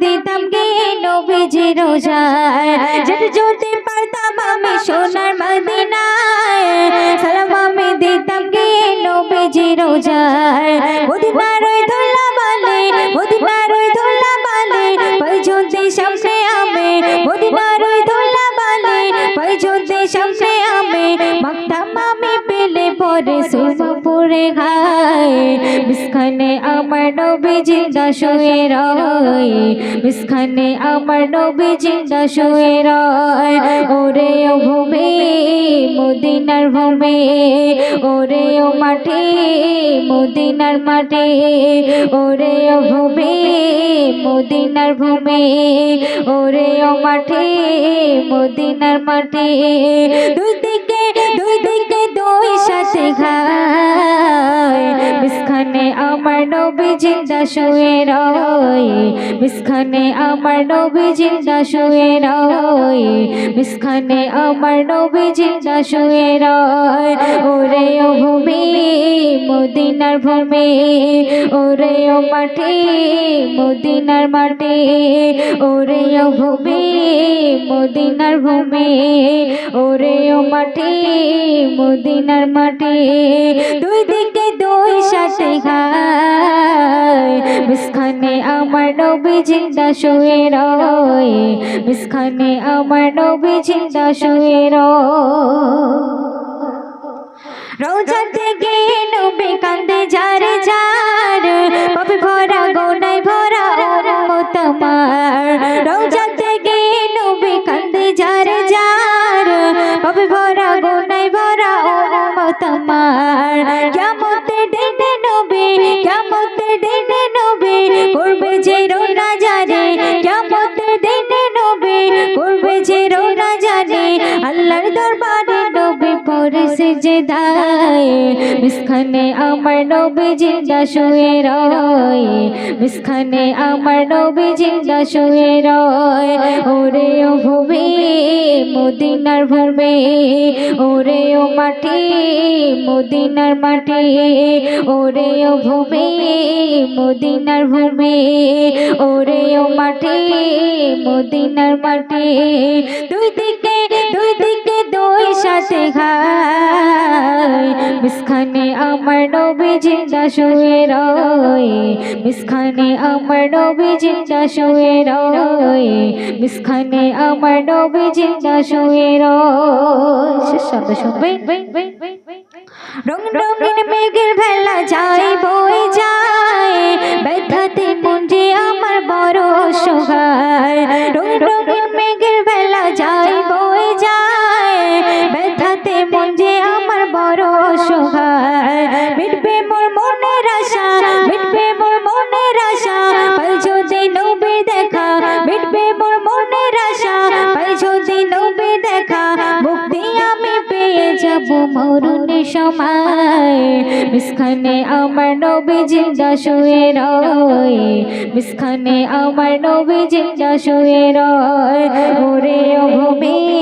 দিতাম গিয়ে নবীজি রোজায়? যেতে যদি পারতাম আমি সোনার মদিনায়। সালাম আমি দিতাম গিয়ে নবীজি পরে সুমা পরে খায় বিস্খানে আমার নবী জিন্দা শুয়ে রয়। বিস্খানে আমার নবী জিন্দা শুয়ে রয়। ওরে ও ভূমি, মদিনার ভূমি। ওরে ও মাটি, মদিনার মাটি। ওরে ও ভূমি, মদিনার ভূমি। ওরে ও মাটি, মদিনার মাটি। দুই দিকে দুই নবী জিন্দা শুয়ে রয় বিস্খানে আমার নবী জিন্দা শুয়ে রয় বিস্খানে আমার নবী জিন্দা শুয়ে রয় ওরে ও ভূমি, মদিনার ভূমি। ওরে ও মাটি, মদিনার মাটি। ওরে ও ভূমি, মদিনার ভূমি। ওরে ও মাটি, মদিনার মাটি। দুই দিকে দুই সাথে খায় বিস্খানে আমার নবী জিন্দা শুয়ে রয়। বিস্খানে আমার নবী জিন্দা শুয়ে রোজা থেকে নবী কান্দে যারে যার, পাপে ভরা গোনায় ভরা আমার। রোজা থেকে নবী কান্দে যারে যার, পাপে ভরা গোনায় ভরা আমার। কিয়ামতে দিনে নবী কিয়ামতে দিনে পরে সেজদায় বিস্খানে আমার নবী জিন্দা শুয়ে রয় বিস্খানে আমার নবী জিন্দা শুয়ে রয় ওরে ও ভূমি মদিনার ভূমি ওরে ও মাটি মদিনার মাটি ওরে ও ভূমি মদিনার ভূমি ওরে ও মাটি মদিনার মাটি দুই দিকে দুই দিকে দুই সাথে খায় মিসখানে আমার নবী জিন্দা শুয়ে রয়। বিস্খানে আমার নবী জিন্দা শুয়ে রয়। বিস্খানে আমার নবী জিন্দা শুয়ে রয়। শব্দ শুনবেন রং রঙিন মেঘের ভেলা যায় বই যায়। ব্যথাতে মনটি আমার বড় সহায় রং রঙিন মেঘের মোর মনের আশা, মিটবে মোর মনের আশা, পাই যদি নবী দেখা, মিটবে মোর মনের আশা, পাই যদি নবী দেখা, মুক্তি আমি পেয়ে যাব মরুণের সময়। বিস্খানে আমার নবী জিন্দা শুয়ে রয় বিস্খানে আমার নবী জিন্দা শুয়ে রয়, ওরে ভূমি।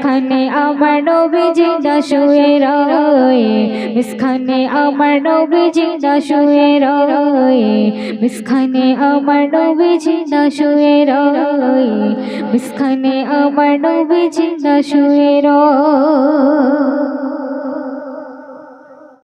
খায় বিস্খানে আমার নবী জিন্দা শুয়ে রয়। বিস্খানে আমার নবী জিন্দা শুয়ে রয়। বিস্খানে আমার নবী জিন্দা শুয়ে রয়। বিস্খানে আমার নবী জিন্দা শুয়ে রয়।